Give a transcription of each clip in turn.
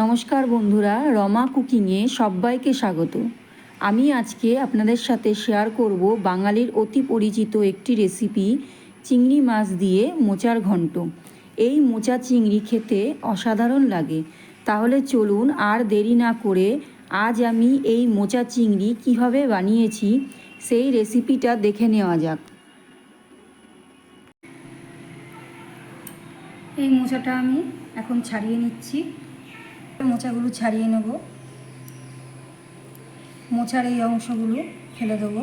নমস্কার বন্ধুরা, রমা কুকিংয়ে সবাইকে স্বাগত। আমি আজকে আপনাদের সাথে শেয়ার করব বাঙালির অতি পরিচিত একটি রেসিপি, চিংড়ি মাছ দিয়ে মোচার ঘন্ট। এই মোচা চিংড়ি খেতে অসাধারণ লাগে। তাহলে চলুন আর দেরি না করে আজ আমি এই মোচা চিংড়ি কীভাবে বানিয়েছি, সেই রেসিপিটা দেখে নেওয়া যাক। এই মোচাটা আমি এখন ছাড়িয়ে নিচ্ছি। মোচাগুলো ছাড়িয়ে নেব। মোচার এই অংশগুলো ফেলে দেবো।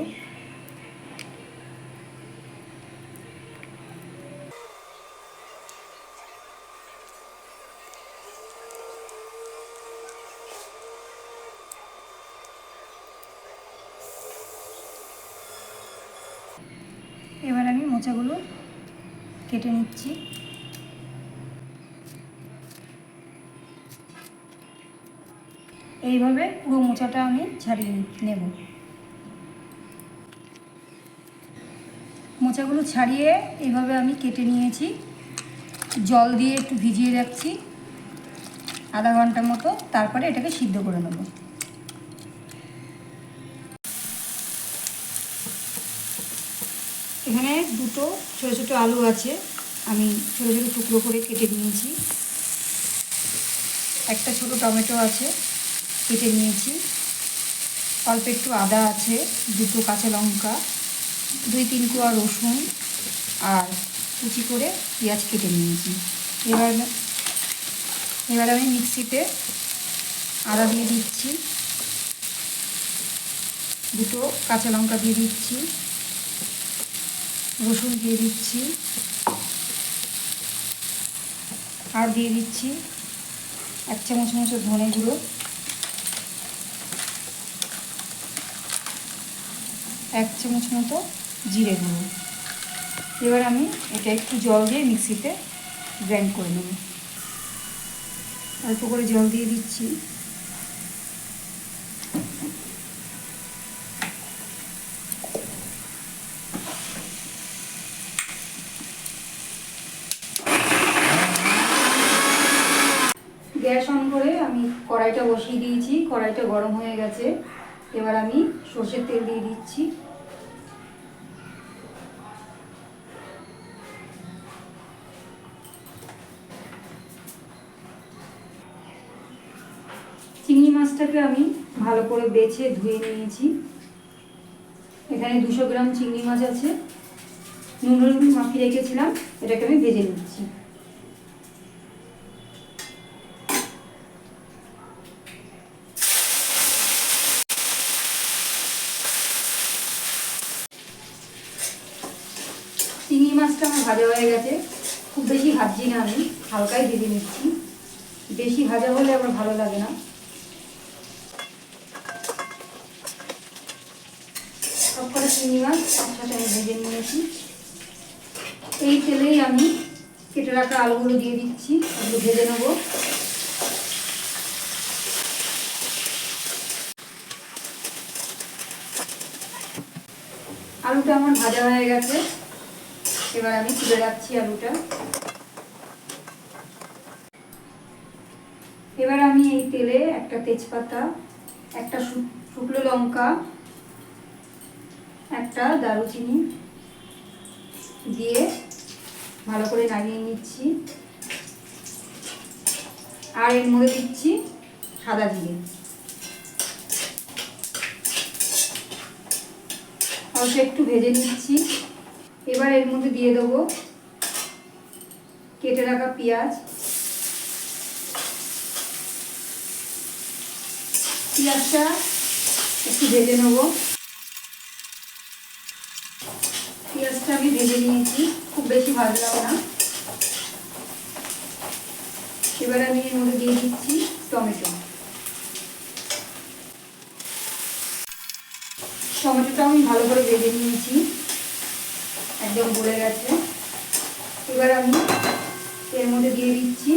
এবার আমি মোচাগুলো কেটে নিচ্ছি। এইভাবে পুরো মোচাটা আমি ছাড়িয়ে নেব। মোচাগুলো ছাড়িয়ে এইভাবে আমি কেটে নিয়েছি। জল দিয়ে একটু ভিজিয়ে রাখছি। আধা ঘণ্টার মতো তারপরে এটাকে সিদ্ধ করে নেব। এখানে দুটো ছোটো ছোটো আলু আছে। আমি ছোটো ছোটো টুকরো করে কেটে নিয়েছি। একটা ছোটো টমেটো আছে। কেটে নিয়েছি। অল্প একটু আদা আছে, দুটো কাঁচা লঙ্কা, দুই তিন কোয়া রসুন আর কুচি করে পেঁয়াজ কেটে নিয়েছি। এবার এবার আমি মিক্সিতে আদা দিয়ে দিচ্ছি। দুটো কাঁচা লঙ্কা দিয়ে দিচ্ছি। রসুন দিয়ে দিচ্ছি। আর দিয়ে দিচ্ছি এক চামচ মতো ধনে গুঁড়ো। এক চামচ মতো জিরে গুঁড়ো। এবার আমি এটা একটু জল দিয়ে মিক্সিতে গ্রাইন্ড করে নেব। অল্প করে জল দিয়ে দিচ্ছি। গ্যাস অন করে আমি কড়াইটা বসিয়ে দিয়েছি। কড়াইটা গরম হয়ে গেছে। এবার আমি সর্ষের তেল দিয়ে দিচ্ছি। মাছটাকে আমি ভালো করে বেছে ধুয়ে নিয়েছি। এখানে দুশো গ্রাম চিংড়ি মাছ আছে। নুন মাখিয়ে রেখেছিলাম, এটাকে আমি ভেজে নিচ্ছি। চিংড়ি মাছটা আমার ভাজা হয়ে গেছে। খুব বেশি ভাজছি না আমি, হালকাই ভেজে নিচ্ছি। বেশি ভাজা হলে আমার ভালো লাগে না। সব কটা চিংড়ি মাছ আমি ভেজে নিয়েছি। এই তেলেই আমি কেটে রাখা আলুগুলো দিয়ে দিচ্ছি ওগুলো ভেজে নেব। আলুটা আমার ভাজা হয়ে গেছে। এবার আমি তুলে রাখছি আলুটা। এবার আমি এই তেলে একটা তেজপাতা, একটা শুকনো লঙ্কা একটা দারুচিনি দিয়ে ভালো করে নাড়িয়ে নিচ্ছি। আর এর মধ্যে দিচ্ছি সাদা জিরে। অল্প একটু ভেজে নিচ্ছি। এবার এর মধ্যে দিয়ে দেবো কেটে রাখা পেঁয়াজ। পেঁয়াজটা একটু ভেজে নেব। পেঁয়াজটা আমি ভেজে নিয়েছি। খুব বেশি ভাজলাম না। এবার আমি এর মধ্যে দিয়ে দিচ্ছি টমেটো। টমেটোটা আমি ভালো করে ভেজে নিয়েছি। একদম গলে গেছে। এবার আমি এর মধ্যে দিয়ে দিচ্ছি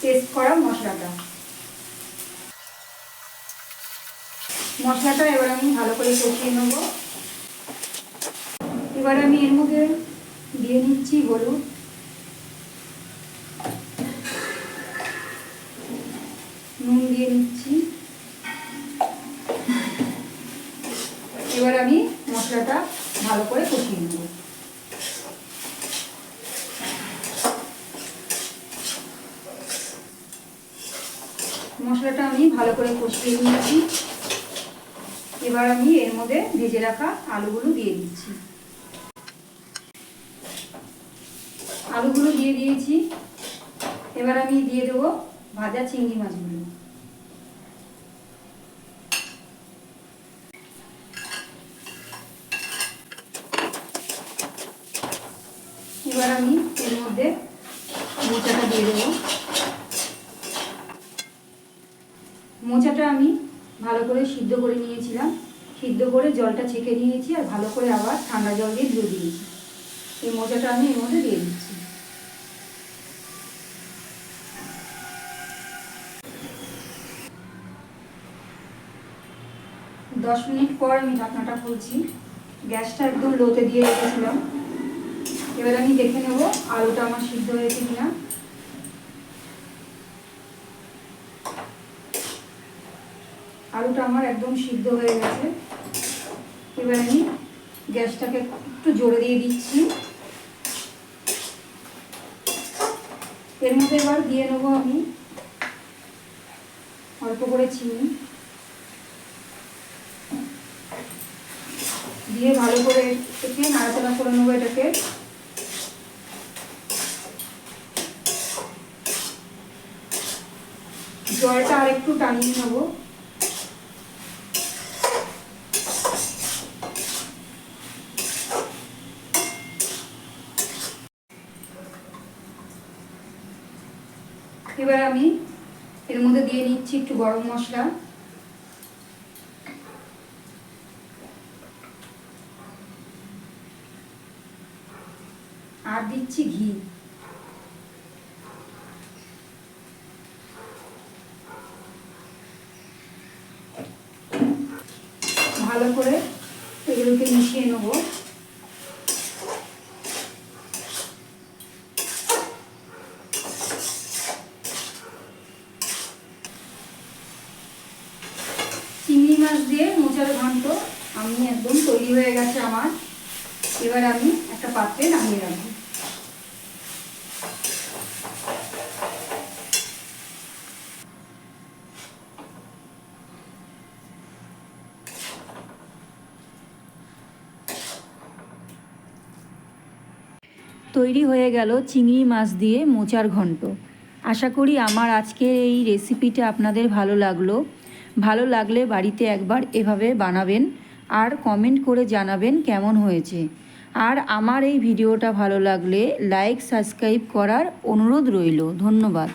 পেস্ট করা মশলাটা। মশলাটা এবার আমি ভালো করে কষিয়ে নেব। এবার আমি এর মধ্যে দিয়ে নিচ্ছি হলুদ। নুন দিয়ে নিচ্ছি এবার আমি মশলাটা ভালো করে কষিয়ে নেব। মশলাটা আমি ভালো করে কষিয়ে নিয়েছি। এবার আমি এর মধ্যে ভেজে রাখা আলুগুলো দিয়ে দিচ্ছি। আলুগুলো দিয়ে দিয়েছি। এবার আমি দিয়ে দেবো ভাজা চিংড়ি মাছগুলো। এবার আমি এর মধ্যে মোচাটা দিয়ে দেবো। মোচাটা আমি ভালো করে সিদ্ধ করে নিয়েছিলাম। সিদ্ধ করে জলটা ছেঁকে নিয়েছি আর ভালো করে আবার ঠান্ডা জল দিয়ে ধুয়ে দিয়েছি। এই মোচাটা আমি এর মধ্যে দিয়ে দিচ্ছি। দশ মিনিট পর আমি ঢাকনাটা খুলছি। গ্যাসটা একদম লোতে দিয়ে রেখেছিলাম। এবার আমি দেখে নেব আলুটা আমার সিদ্ধ হয়েছে কিনা। আলুটা আমার একদম সিদ্ধ হয়ে গেছে। এবার আমি গ্যাসটাকে একটু জোরে দিয়ে দিচ্ছি। এর মধ্যে এবার দিয়ে নেব আমি অল্প করে চিনি। দিয়ে ভালো করে এটাকে নাড়াচাড়া করে নেব এটাকে। জলটা আর একটু টানিয়ে নেব। এবার আমি এর মধ্যে দিয়ে নিচ্ছি একটু গরম মশলা আর দিচ্ছি ঘি। ভালো করে এগুলোকে মিশিয়ে নেব। চিংড়ি মাছ দিয়ে মোচার ঘন্ট আমি একদম তৈরি হয়ে গেছে আমার। এবার আমি একটা পাত্রে নামিয়ে রাখব। তৈরি হয়ে গেল চিংড়ি মাছ দিয়ে মোচার ঘন্ট। আশা করি আমার আজকে এই রেসিপিটা আপনাদের ভালো লাগল। ভালো লাগলে বাড়িতে একবার এভাবে বানাবেন আর কমেন্ট করে জানাবেন কেমন হয়েছে। আর আমার এই ভিডিওটা ভালো লাগলে লাইক সাবস্ক্রাইব করার অনুরোধ রইল। ধন্যবাদ।